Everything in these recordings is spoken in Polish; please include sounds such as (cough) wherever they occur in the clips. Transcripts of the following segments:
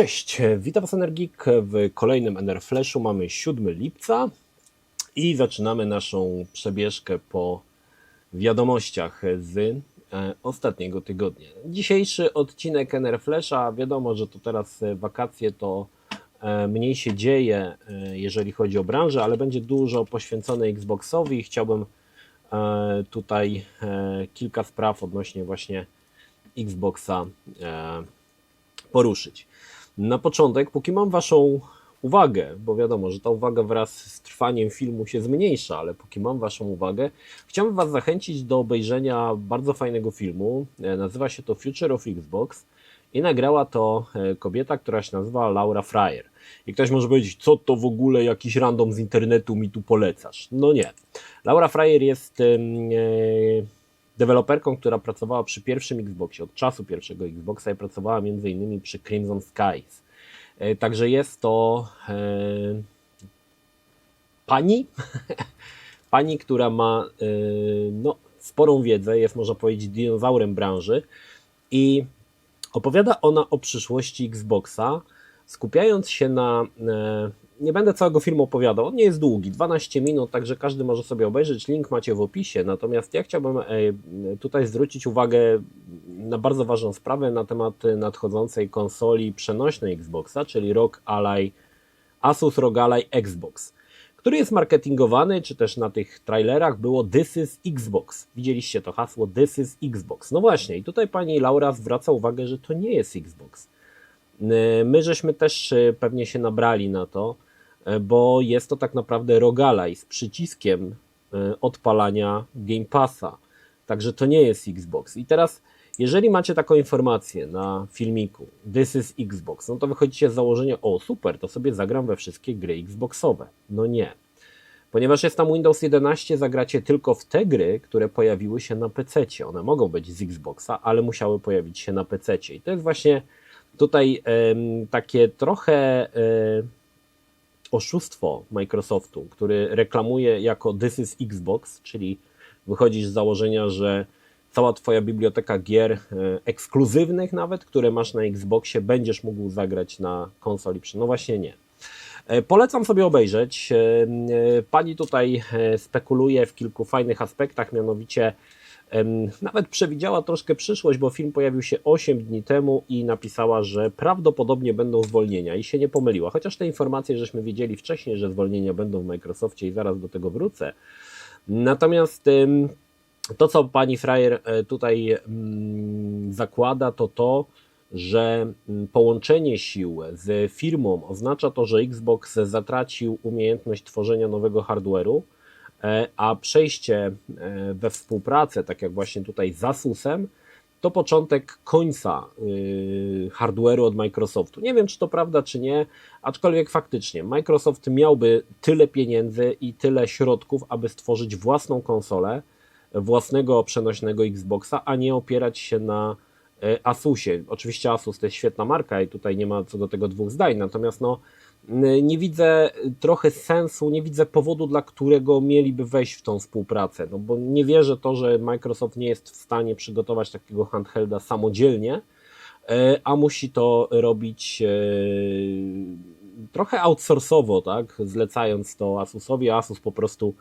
Cześć, witam Was Energik w kolejnym NR Flashu. Mamy 7 lipca i zaczynamy naszą przebieżkę po wiadomościach z e, ostatniego tygodnia. Dzisiejszy odcinek NR Flasha, wiadomo, że to teraz e, wakacje, to e, mniej się dzieje, jeżeli chodzi o branżę, ale będzie dużo poświęcone Xboxowi. Chciałbym tutaj kilka spraw odnośnie właśnie Xboxa poruszyć. Na początek, póki mam Waszą uwagę, bo wiadomo, że ta uwaga wraz z trwaniem filmu się zmniejsza, ale póki mam Waszą uwagę, chciałbym Was zachęcić do obejrzenia bardzo fajnego filmu. E, Nazywa się to Future of Xbox i nagrała to e, kobieta, która się nazywa Laura Fryer. I ktoś może powiedzieć, co to w ogóle jakiś random z internetu mi tu polecasz? No nie. Laura Fryer jest e, deweloperką, która pracowała przy pierwszym Xboxie, od czasu pierwszego Xboxa i pracowała m.in. przy Crimson Skies. E, Także jest to e, pani, (laughs) pani, która ma e, no, sporą wiedzę, jest można powiedzieć dinozaurem branży i opowiada ona o przyszłości Xboxa, skupiając się na. E, nie będę całego filmu opowiadał, on nie jest długi, 12 minut, także każdy może sobie obejrzeć. Link macie w opisie. Natomiast ja chciałbym e, tutaj zwrócić uwagę na bardzo ważną sprawę na temat nadchodzącej konsoli przenośnej Xboxa, czyli ROG Ally, Asus ROG Ally Xbox, który jest marketingowany, czy też na tych trailerach było This is Xbox. Widzieliście to hasło This is Xbox. No właśnie, i tutaj pani Laura zwraca uwagę, że to nie jest Xbox. E, My żeśmy też e, pewnie się nabrali na to, bo jest to tak naprawdę rogalaj z przyciskiem e, odpalania Game Passa. Także to nie jest Xbox. I teraz, jeżeli macie taką informację na filmiku, this is Xbox, no to wychodzicie z założenia, o super, to sobie zagram we wszystkie gry Xboxowe. No nie. Ponieważ jest tam Windows 11, zagracie tylko w te gry, które pojawiły się na PC. One mogą być z Xboxa, ale musiały pojawić się na PC. I to jest właśnie tutaj takie trochę e, oszustwo Microsoftu, który reklamuje jako This is Xbox, czyli wychodzisz z założenia, że cała Twoja biblioteka gier, e, ekskluzywnych nawet, które masz na Xboxie, będziesz mógł zagrać na konsoli. No właśnie nie. E, Polecam sobie obejrzeć. E, Pani tutaj spekuluje w kilku fajnych aspektach, mianowicie nawet przewidziała troszkę przyszłość, bo film pojawił się 8 dni temu i napisała, że prawdopodobnie będą zwolnienia i się nie pomyliła. Chociaż te informacje żeśmy wiedzieli wcześniej, że zwolnienia będą w Microsoftie i zaraz do tego wrócę. Natomiast to, co pani Frajer e, tutaj zakłada, to to, że połączenie sił z firmą oznacza to, że Xbox zatracił umiejętność tworzenia nowego hardware'u, a przejście e, we współpracę, tak jak właśnie tutaj z Asusem, to początek końca yy, hardware'u od Microsoftu. Nie wiem, czy to prawda, czy nie, aczkolwiek faktycznie Microsoft miałby tyle pieniędzy i tyle środków, aby stworzyć własną konsolę, własnego przenośnego Xboxa, a nie opierać się na e, Asusie. Oczywiście Asus to jest świetna marka i tutaj nie ma co do tego dwóch zdań, natomiast no, nie widzę trochę sensu, nie widzę powodu, dla którego mieliby wejść w tą współpracę, no bo nie wierzę to, że Microsoft nie jest w stanie przygotować takiego handhelda samodzielnie, e, a musi to robić e, trochę outsourcowo, tak, zlecając to Asusowi, Asus po prostu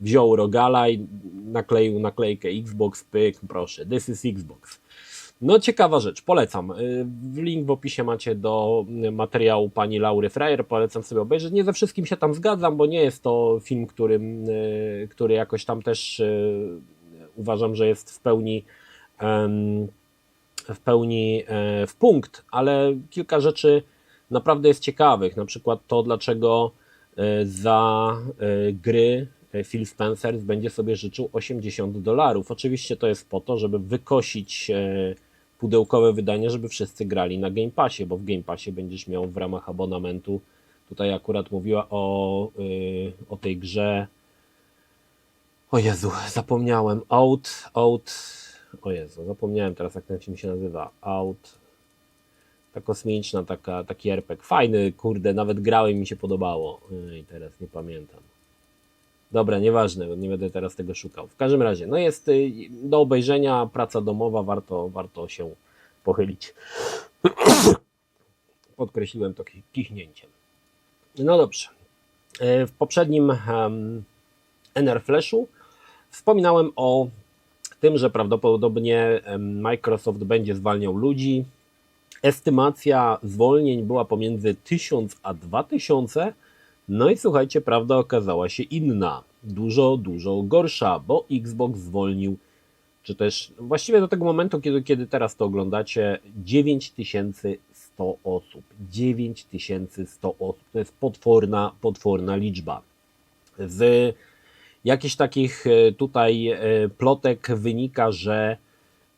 wziął rogala i nakleił naklejkę Xbox, pyk, proszę, this is Xbox. No ciekawa rzecz, polecam. Y, Link w opisie macie do materiału pani Laury Freyer, polecam sobie obejrzeć. Nie ze wszystkim się tam zgadzam, bo nie jest to film, którym, y, który jakoś tam też y, uważam, że jest w pełni w pełni e, w punkt, ale kilka rzeczy naprawdę jest ciekawych. Na przykład to, dlaczego e, za e, gry Phil Spencer będzie sobie życzył 80 dolarów. Oczywiście to jest po to, żeby wykosić pudełkowe wydanie, żeby wszyscy grali na Game Passie, bo w Game Passie będziesz miał w ramach abonamentu. Tutaj akurat mówiła o, y, o tej grze. O Jezu, zapomniałem. Out, out. O Jezu, zapomniałem teraz, jak ten film się nazywa. Out. Ta kosmiczna, taka, taki RPG. Fajny, kurde, nawet grałem mi się podobało. I teraz nie pamiętam. Dobra, nieważne, nie będę teraz tego szukał. W każdym razie, no jest y, do obejrzenia praca domowa, warto, warto się pochylić. (clears throat) podkreśliłem to ki- kichnięciem. No dobrze. E, W poprzednim NR Flashu wspominałem o tym, że prawdopodobnie Microsoft będzie zwalniał ludzi. Estymacja zwolnień była pomiędzy 1000 a 2000. No i słuchajcie, prawda okazała się inna. Dużo, dużo gorsza, bo Xbox zwolnił, czy też właściwie do tego momentu, kiedy, kiedy teraz to oglądacie, 9100 osób. 9100 osób. To jest potworna, potworna liczba. Z jakichś takich e, tutaj e, plotek wynika, że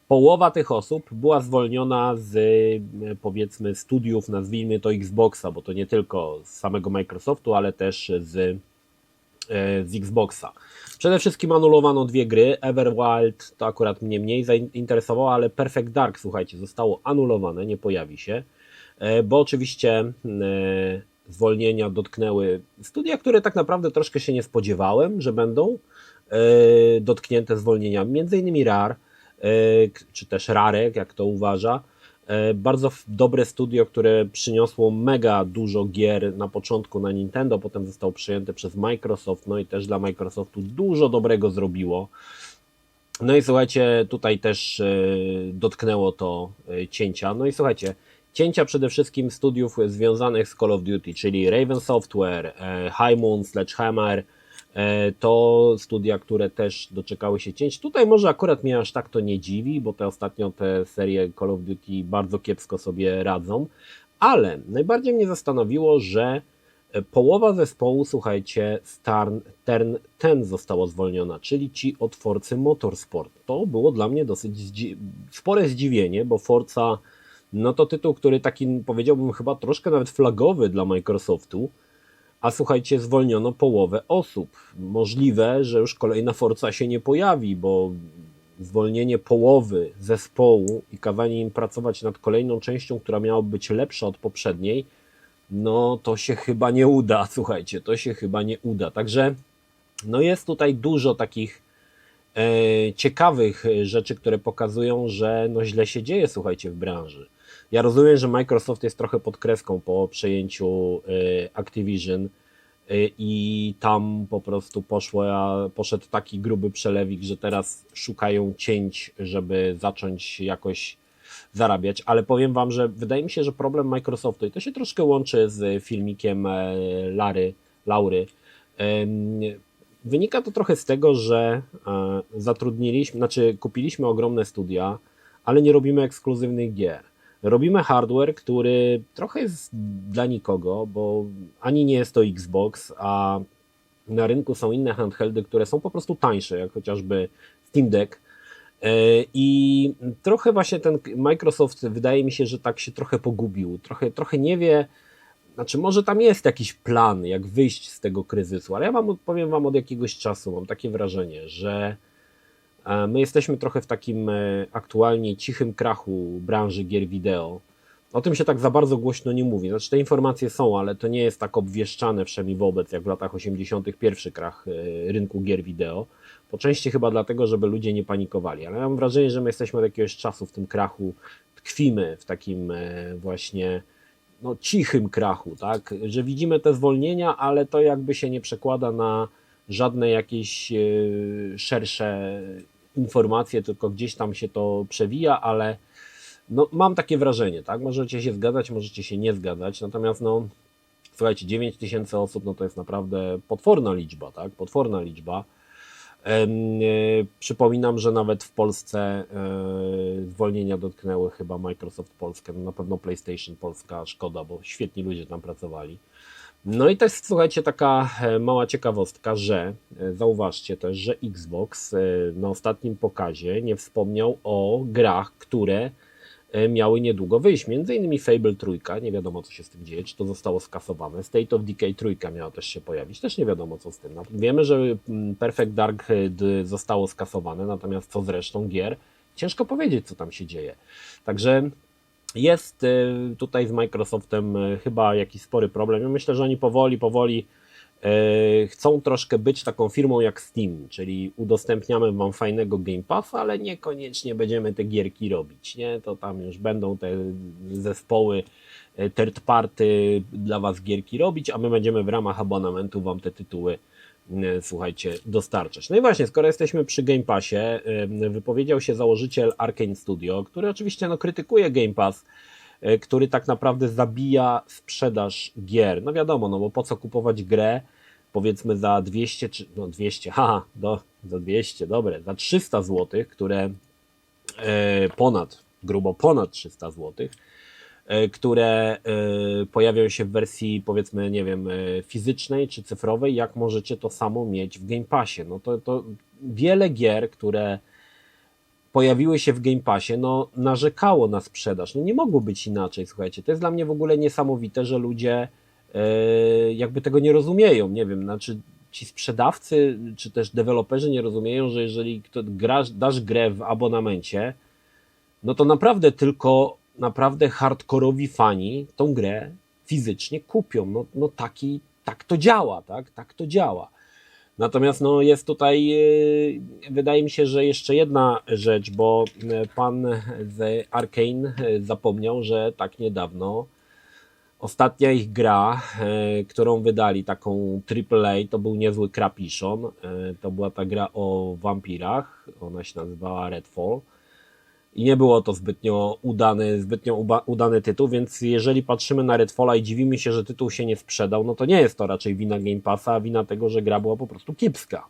połowa tych osób była zwolniona z e, powiedzmy studiów, nazwijmy to Xboxa, bo to nie tylko z samego Microsoftu, ale też z, e, z Xboxa. Przede wszystkim anulowano dwie gry. Everwild to akurat mnie mniej zainteresowało, ale Perfect Dark, słuchajcie, zostało anulowane, nie pojawi się, e, bo oczywiście zwolnienia dotknęły studia, które tak naprawdę troszkę się nie spodziewałem, że będą dotknięte zwolnieniami, między innymi RAR, czy też Rarek, jak to uważa. E, Bardzo dobre studio, które przyniosło mega dużo gier na początku na Nintendo, potem zostało przejęte przez Microsoft, no i też dla Microsoftu dużo dobrego zrobiło. No i słuchajcie, tutaj też e, dotknęło to e, cięcia. No i słuchajcie, cięcia przede wszystkim studiów związanych z Call of Duty, czyli Raven Software, High Moon, Sledgehammer, to studia, które też doczekały się cięć. Tutaj może akurat mnie aż tak to nie dziwi, bo te ostatnio te serie Call of Duty bardzo kiepsko sobie radzą, ale najbardziej mnie zastanowiło, że e, połowa zespołu, słuchajcie, Starn, Turn 10 została zwolniona, czyli ci od Forcy Motorsport. To było dla mnie dosyć zdzi- spore zdziwienie, bo Forza no to tytuł, który taki powiedziałbym chyba troszkę nawet flagowy dla Microsoftu, a słuchajcie, zwolniono połowę osób. Możliwe, że już kolejna Forza się nie pojawi, bo zwolnienie połowy zespołu i kazanie im pracować nad kolejną częścią, która miała być lepsza od poprzedniej, no to się chyba nie uda, (laughs) słuchajcie, to się chyba nie uda. Także no jest tutaj dużo takich e, ciekawych rzeczy, które pokazują, że no źle się dzieje, słuchajcie, w branży. Ja rozumiem, że Microsoft jest trochę pod kreską po przejęciu e, Activision e, i tam po prostu poszło, poszedł taki gruby przelewik, że teraz szukają cięć, żeby zacząć jakoś zarabiać, ale powiem Wam, że wydaje mi się, że problem Microsoftu i to się troszkę łączy z filmikiem e, Lary, Laury. Wynika to trochę z tego, że e, zatrudniliśmy, znaczy kupiliśmy ogromne studia, ale nie robimy ekskluzywnych gier. Robimy hardware, który trochę jest dla nikogo, bo ani nie jest to Xbox, a na rynku są inne handheldy, które są po prostu tańsze, jak chociażby Steam Deck. E, I trochę właśnie ten Microsoft wydaje mi się, że tak się trochę pogubił. Trochę, trochę nie wie, znaczy może tam jest jakiś plan, jak wyjść z tego kryzysu, ale ja wam powiem wam od jakiegoś czasu, mam takie wrażenie, że my jesteśmy trochę w takim e, aktualnie cichym krachu branży gier wideo. O tym się tak za bardzo głośno nie mówi. Znaczy te informacje są, ale to nie jest tak obwieszczane wszemi wobec, jak w latach 80. pierwszy krach e, rynku gier wideo. Po części chyba dlatego, żeby ludzie nie panikowali, ale mam wrażenie, że my jesteśmy od jakiegoś czasu w tym krachu, tkwimy w takim e, właśnie no, cichym krachu, tak? Że widzimy te zwolnienia, ale to jakby się nie przekłada na żadne jakieś szersze informacje, tylko gdzieś tam się to przewija, ale no, mam takie wrażenie, tak? Możecie się zgadzać, możecie się nie zgadzać, natomiast no, słuchajcie, 9 tysięcy osób, no to jest naprawdę potworna liczba, tak? Potworna liczba. E, Przypominam, że nawet w Polsce e, zwolnienia dotknęły chyba Microsoft Polskę, no na pewno PlayStation Polska, szkoda, bo świetni ludzie tam pracowali. No i jest, słuchajcie, taka e, mała ciekawostka, że e, zauważcie też, że Xbox e, na ostatnim pokazie nie wspomniał o grach, które miały niedługo wyjść. Między innymi Fable trójka, nie wiadomo co się z tym dzieje, czy to zostało skasowane. State of Decay trójka miała też się pojawić, też nie wiadomo co z tym. No, Wiemy, że mm, Perfect Dark zostało skasowane, natomiast co z resztą gier, ciężko powiedzieć co tam się dzieje. Także jest e, tutaj z Microsoftem e, chyba jakiś spory problem. Ja myślę, że oni powoli, powoli e, chcą troszkę być taką firmą jak Steam, czyli udostępniamy wam fajnego Game Passa, ale niekoniecznie będziemy te gierki robić, nie? To tam już będą te zespoły third party dla was gierki robić, a my będziemy w ramach abonamentu wam te tytuły słuchajcie, dostarczać. No i właśnie, skoro jesteśmy przy Game Passie, e, wypowiedział się założyciel Arkane Studio, który oczywiście no, krytykuje Game Pass, e, który tak naprawdę zabija sprzedaż gier. No wiadomo, no bo po co kupować grę, powiedzmy za 200, czy no 200, (laughs) haha, do, za 200, dobre, za 300 zł, które e, ponad, grubo ponad 300 zł, które e, pojawią się w wersji powiedzmy, nie wiem, e, fizycznej czy cyfrowej, jak możecie to samo mieć w Game Passie. No to, to wiele gier, które pojawiły się w Game Passie, no narzekało na sprzedaż. No nie mogło być inaczej, słuchajcie. To jest dla mnie w ogóle niesamowite, że ludzie e, jakby tego nie rozumieją. Nie wiem, znaczy ci sprzedawcy czy też deweloperzy nie rozumieją, że jeżeli grasz, dasz grę w abonamencie, no to naprawdę tylko naprawdę hardkorowi fani tą grę fizycznie kupią. No, no taki, tak to działa, tak? Tak to działa. Natomiast no, jest tutaj, yy, wydaje mi się, że jeszcze jedna rzecz, bo yy, pan z Arkane yy, zapomniał, że tak niedawno ostatnia ich gra, którą wydali, taką AAA, to był niezły Krapiszon. To była ta gra o wampirach, ona się nazywała Redfall. I nie było to zbytnio udany, zbytnio udany tytuł, więc jeżeli patrzymy na Redfalla i dziwimy się, że tytuł się nie sprzedał, no to nie jest to raczej wina Game Passa, a wina tego, że gra była po prostu kiepska.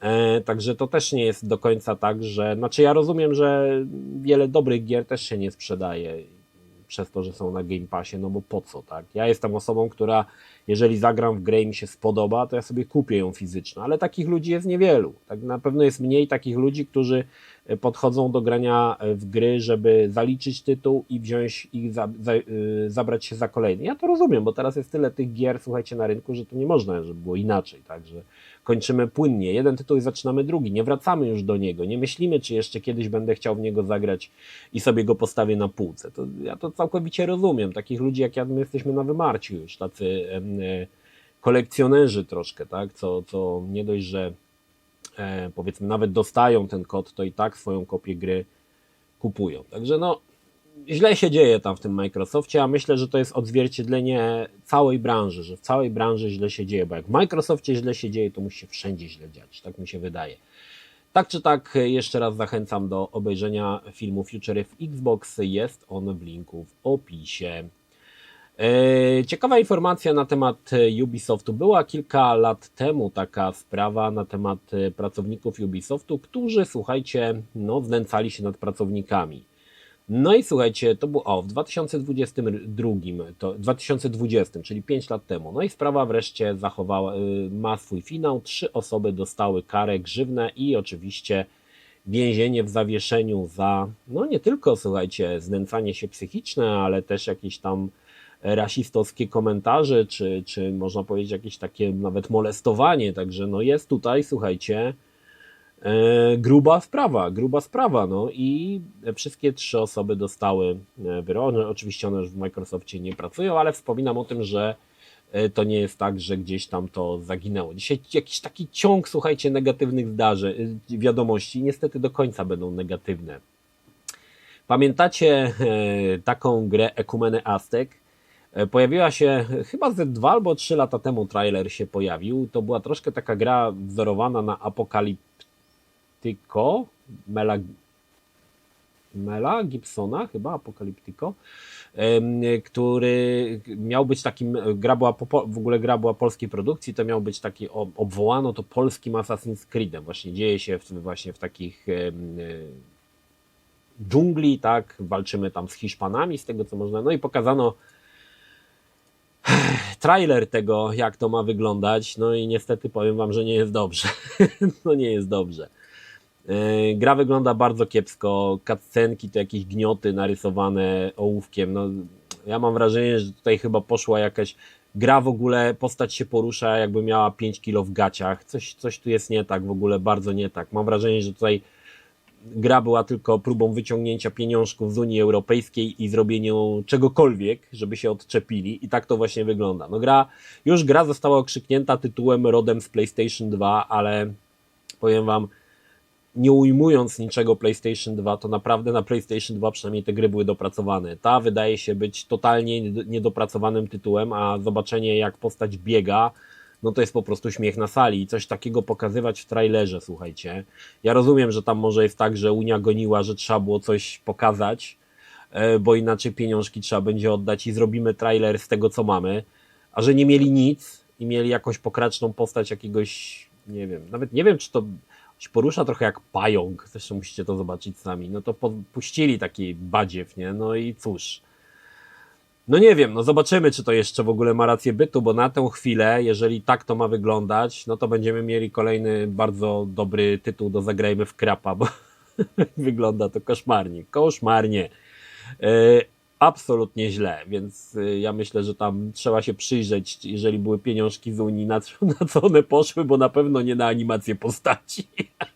E, także to też nie jest do końca tak, że. Znaczy, ja rozumiem, że wiele dobrych gier też się nie sprzedaje przez to, że są na Game Passie, no bo po co, tak? Ja jestem osobą, która jeżeli zagram w grę i mi się spodoba, to ja sobie kupię ją fizyczną, ale takich ludzi jest niewielu. Tak na pewno jest mniej takich ludzi, którzy podchodzą do grania w gry, żeby zaliczyć tytuł i wziąć ich, za, za, yy, zabrać się za kolejny. Ja to rozumiem, bo teraz jest tyle tych gier, słuchajcie, na rynku, że to nie można, żeby było inaczej, także kończymy płynnie. Jeden tytuł i zaczynamy drugi, nie wracamy już do niego, nie myślimy, czy jeszcze kiedyś będę chciał w niego zagrać i sobie go postawię na półce. To, ja to całkowicie rozumiem. Takich ludzi jak ja, my jesteśmy na wymarciu już, tacy kolekcjonerzy troszkę, tak, co, co nie dość, że e, powiedzmy nawet dostają ten kod, to i tak swoją kopię gry kupują. Także no, źle się dzieje tam w tym Microsoftie, a myślę, że to jest odzwierciedlenie całej branży, że w całej branży źle się dzieje, bo jak w Microsoftie źle się dzieje, to musi się wszędzie źle dziać, tak mi się wydaje. Tak czy tak, jeszcze raz zachęcam do obejrzenia filmu Future of Xbox, jest on w linku w opisie. E, ciekawa informacja na temat Ubisoftu. Była kilka lat temu taka sprawa na temat pracowników Ubisoftu, którzy, słuchajcie, no, znęcali się nad pracownikami. No i słuchajcie, to było o, w 2022, to 2020, czyli 5 lat temu. No i sprawa wreszcie zachowała, y, ma swój finał. Trzy osoby dostały karę grzywne i oczywiście więzienie w zawieszeniu za, no nie tylko, słuchajcie, znęcanie się psychiczne, ale też jakieś tam rasistowskie komentarze, czy, czy można powiedzieć jakieś takie nawet molestowanie, także no jest tutaj, słuchajcie, e, gruba sprawa, gruba sprawa, no i wszystkie trzy osoby dostały e, wyrok, no, oczywiście one już w Microsoftie nie pracują, ale wspominam o tym, że e, to nie jest tak, że gdzieś tam to zaginęło. Dzisiaj jakiś taki ciąg, słuchajcie, negatywnych zdarzeń, wiadomości, niestety do końca będą negatywne. Pamiętacie taką grę Ekumeny Aztek? E, pojawiła się chyba ze dwa albo trzy lata temu trailer się pojawił. To była troszkę taka gra wzorowana na Apokaliptyko Mela, Mela Gibsona, chyba Apokaliptyko, który miał być takim, gra była, w ogóle gra była polskiej produkcji, to miał być taki, obwołano to polskim Assassin's Creedem. Właśnie dzieje się w, właśnie w takich e, dżungli, tak, walczymy tam z Hiszpanami, z tego co można, no i pokazano (sighs) trailer tego, jak to ma wyglądać, no i niestety powiem Wam, że nie jest dobrze. (laughs) no nie jest dobrze. E, gra wygląda bardzo kiepsko, cutscenki to jakieś gnioty narysowane ołówkiem. No, ja mam wrażenie, że tutaj chyba poszła jakaś gra w ogóle, postać się porusza jakby miała 5 kilo w gaciach. Coś, coś tu jest nie tak w ogóle, bardzo nie tak. Mam wrażenie, że tutaj gra była tylko próbą wyciągnięcia pieniążków z Unii Europejskiej i zrobienia czegokolwiek, żeby się odczepili i tak to właśnie wygląda. No gra, już gra została okrzyknięta tytułem rodem z PlayStation 2, ale powiem wam, nie ujmując niczego PlayStation 2, to naprawdę na PlayStation 2 przynajmniej te gry były dopracowane. Ta wydaje się być totalnie niedopracowanym tytułem, a zobaczenie jak postać biega, no to jest po prostu śmiech na sali i coś takiego pokazywać w trailerze, słuchajcie. Ja rozumiem, że tam może jest tak, że Unia goniła, że trzeba było coś pokazać, e, bo inaczej pieniążki trzeba będzie oddać i zrobimy trailer z tego, co mamy, a że nie mieli nic i mieli jakąś pokraczną postać jakiegoś, nie wiem, nawet nie wiem, czy to się porusza trochę jak pająk, zresztą musicie to zobaczyć sami, no to puścili taki badziew, nie, no i cóż, no nie wiem, no zobaczymy, czy to jeszcze w ogóle ma rację bytu, bo na tę chwilę, jeżeli tak to ma wyglądać, no to będziemy mieli kolejny bardzo dobry tytuł do Zagrajmy w Krapa, bo (laughs) wygląda to koszmarnie, koszmarnie. Yy, absolutnie źle, więc yy, ja myślę, że tam trzeba się przyjrzeć, jeżeli były pieniążki z Unii, na co (laughs) one poszły, bo na pewno nie na animację postaci. (laughs)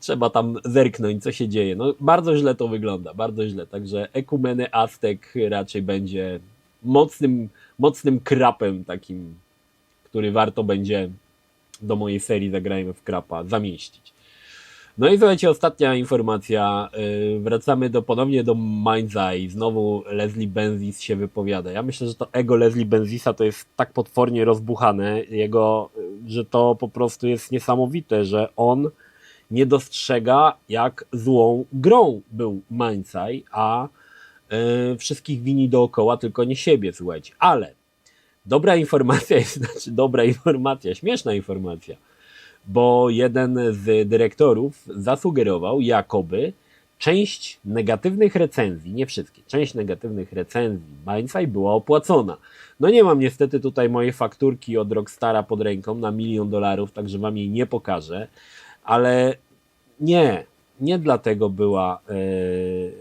trzeba tam zerknąć, co się dzieje. No, bardzo źle to wygląda, bardzo źle. Także Ekumeny Aztek raczej będzie mocnym, mocnym krapem takim, który warto będzie do mojej serii Zagrajmy w krapa zamieścić. No i słuchajcie, ostatnia informacja. Yy, wracamy do, ponownie do Mind's Eye. Znowu Leslie Benzis się wypowiada. Ja myślę, że to ego Leslie Benzisa to jest tak potwornie rozbuchane, jego, że to po prostu jest niesamowite, że on nie dostrzega, jak złą grą był Mainzai, a yy, wszystkich wini dookoła, tylko nie siebie, słuchajcie. Ale dobra informacja (laughs) jest, znaczy dobra informacja, śmieszna informacja, bo jeden z dyrektorów zasugerował, jakoby część negatywnych recenzji, nie wszystkie, część negatywnych recenzji Mainzai była opłacona. No nie mam niestety tutaj mojej fakturki od Rockstara pod ręką na milion dolarów, także wam jej nie pokażę, ale nie, nie dlatego była yy,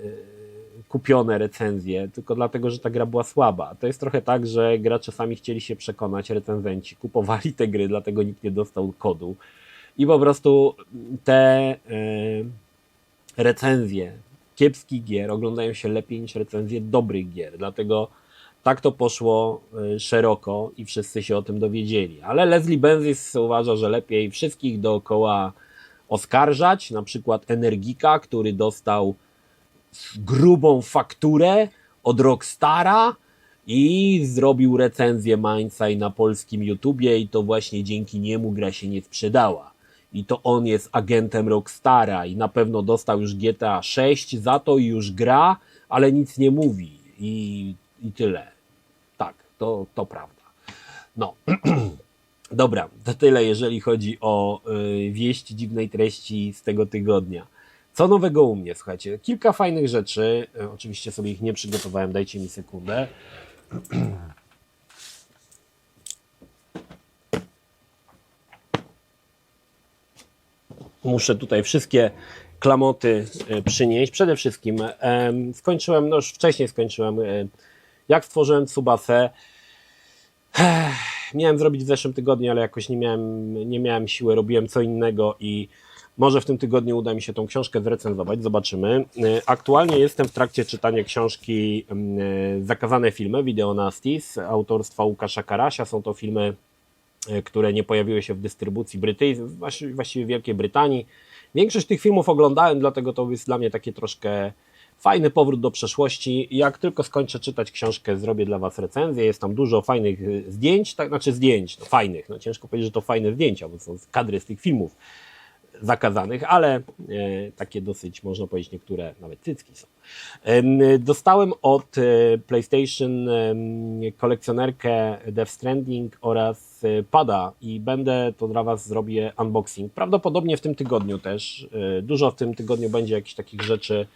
kupione recenzje, tylko dlatego, że ta gra była słaba. To jest trochę tak, że gracze sami chcieli się przekonać, recenzenci kupowali te gry, dlatego nikt nie dostał kodu. I po prostu te yy, recenzje kiepskich gier oglądają się lepiej niż recenzje dobrych gier. Dlatego tak to poszło szeroko i wszyscy się o tym dowiedzieli. Ale Leslie Benzis uważa, że lepiej wszystkich dookoła oskarżać, na przykład Energika, który dostał grubą fakturę od Rockstara i zrobił recenzję Mindside na polskim YouTubie i to właśnie dzięki niemu gra się nie sprzedała. I to on jest agentem Rockstara i na pewno dostał już GTA 6 za to i już gra, ale nic nie mówi i, i tyle. Tak, to, to prawda. No. (clears throat) Dobra, to tyle, jeżeli chodzi o y, wieści dziwnej treści z tego tygodnia. Co nowego u mnie? Słuchajcie, kilka fajnych rzeczy. Y, oczywiście sobie ich nie przygotowałem, dajcie mi sekundę. (clears throat) Muszę tutaj wszystkie klamoty y, przynieść. Przede wszystkim skończyłem, no już wcześniej skończyłem, jak stworzyłem Tsubasę miałem zrobić w zeszłym tygodniu, ale jakoś nie miałem, nie miałem siły, robiłem co innego i może w tym tygodniu uda mi się tą książkę zrecenzować, zobaczymy. E, aktualnie jestem w trakcie czytania książki mm, e, Zakazane filmy, Video Nasties, autorstwa Łukasza Karasia. Są to filmy, e, które nie pojawiły się w dystrybucji brytyjskiej, właściwie Wielkiej Brytanii. Większość tych filmów oglądałem, dlatego to jest dla mnie takie troszkę Fajny powrót do przeszłości. Jak tylko skończę czytać książkę, zrobię dla Was recenzję. Jest tam dużo fajnych y, zdjęć, tak, znaczy zdjęć, no fajnych. No ciężko powiedzieć, że to fajne zdjęcia, bo są kadry z tych filmów zakazanych, ale e, takie dosyć, można powiedzieć, niektóre nawet cycki są. E, dostałem od e, PlayStation e, kolekcjonerkę Death Stranding oraz e, pada i będę to dla Was zrobię unboxing. Prawdopodobnie w tym tygodniu też. E, dużo w tym tygodniu będzie jakichś takich rzeczy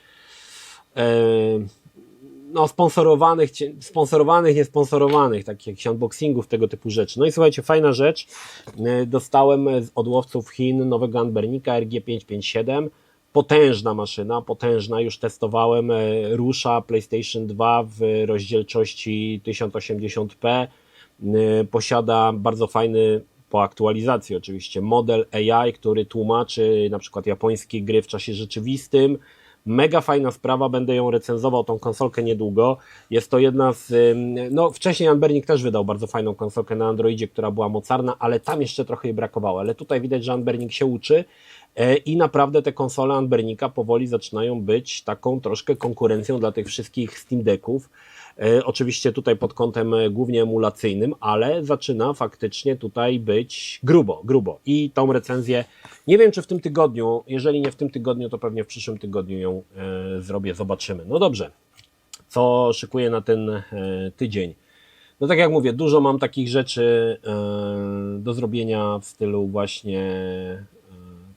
no, sponsorowanych, sponsorowanych, niesponsorowanych, takich jakichś unboxingów, tego typu rzeczy. No i słuchajcie, fajna rzecz. E, dostałem od łowców Chin nowego Anbernika RG557. Potężna maszyna, potężna, już testowałem. E, rusza PlayStation 2 w rozdzielczości 1080p. Posiada bardzo fajny po aktualizacji oczywiście, model AI, który tłumaczy na przykład japońskie gry w czasie rzeczywistym. Mega fajna sprawa, będę ją recenzował, tą konsolkę niedługo. Jest to jedna z. No, wcześniej Anbernik też wydał bardzo fajną konsolkę na Androidzie, która była mocarna, ale tam jeszcze trochę jej brakowało. Ale tutaj widać, że Anbernik się uczy e, i naprawdę te konsole Anbernika powoli zaczynają być taką troszkę konkurencją dla tych wszystkich Steam Decków. E, Oczywiście tutaj pod kątem e, głównie emulacyjnym, ale zaczyna faktycznie tutaj być grubo, grubo. I tą recenzję, nie wiem czy w tym tygodniu, jeżeli nie w tym tygodniu, to pewnie w przyszłym tygodniu ją e, zrobię, zobaczymy. No dobrze, co szykuję na ten tydzień? No tak jak mówię, dużo mam takich rzeczy do zrobienia w stylu właśnie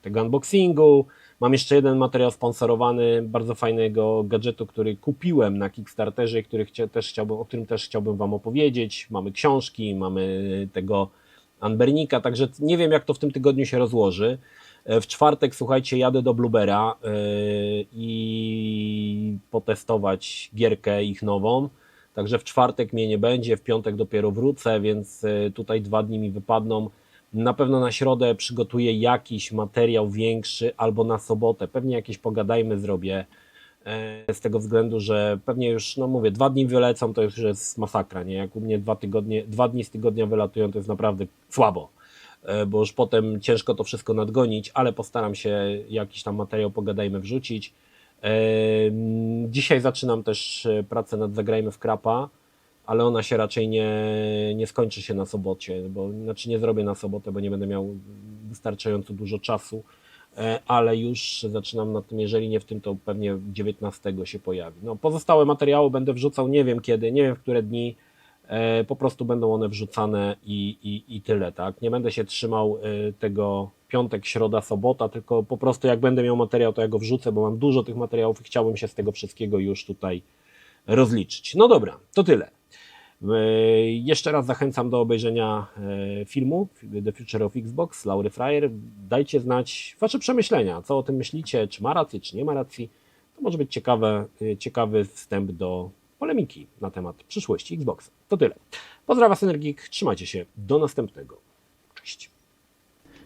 tego unboxingu. Mam jeszcze jeden materiał sponsorowany bardzo fajnego gadżetu, który kupiłem na Kickstarterze, który chcia, też chciałbym, o którym też chciałbym Wam opowiedzieć. Mamy książki, mamy tego Anbernika, także nie wiem jak to w tym tygodniu się rozłoży. E, W czwartek, słuchajcie, jadę do Bluebera e, i potestować gierkę ich nową. Także w czwartek mnie nie będzie, w piątek dopiero wrócę, więc e, tutaj dwa dni mi wypadną. Na pewno na środę przygotuję jakiś materiał większy albo na sobotę. Pewnie jakieś pogadajmy zrobię. e, Z tego względu, że pewnie już, no mówię, dwa dni wylecą, to już jest masakra, nie? Jak u mnie dwa, tygodnie, dwa dni z tygodnia wylatują, to jest naprawdę słabo, e, bo już potem ciężko to wszystko nadgonić, ale postaram się jakiś tam materiał pogadajmy wrzucić. E, Dzisiaj zaczynam też pracę nad Zagrajmy w Krapa, ale ona się raczej nie, nie skończy się na sobocie, bo znaczy nie zrobię na sobotę, bo nie będę miał wystarczająco dużo czasu, e, ale już zaczynam nad tym, jeżeli nie w tym, to pewnie 19 się pojawi. No, pozostałe materiały będę wrzucał, nie wiem kiedy, nie wiem w które dni, e, po prostu będą one wrzucane i, i, i tyle, tak? Nie będę się trzymał e, tego piątek, środa, sobota, tylko po prostu jak będę miał materiał, to ja go wrzucę, bo mam dużo tych materiałów i chciałbym się z tego wszystkiego już tutaj rozliczyć. No dobra, to tyle. E, Jeszcze raz zachęcam do obejrzenia e, filmu The Future of Xbox Laury Fryer. Dajcie znać Wasze przemyślenia, co o tym myślicie, czy ma rację, czy nie ma racji. To może być ciekawe, e, ciekawy wstęp do polemiki na temat przyszłości Xboxa. To tyle. Pozdrawiam Was Energik, trzymajcie się, do następnego. Cześć.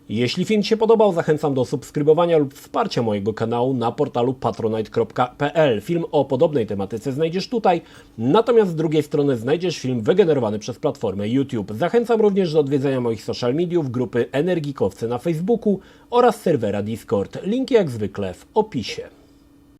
Jeśli film się podobał, zachęcam do subskrybowania lub wsparcia mojego kanału na portalu patronite.pl. Film o podobnej tematyce znajdziesz tutaj, natomiast z drugiej strony znajdziesz film wygenerowany przez platformę YouTube. Zachęcam również do odwiedzenia moich social mediów, grupy Energikowcy na Facebooku oraz serwera Discord. Linki jak zwykle w opisie.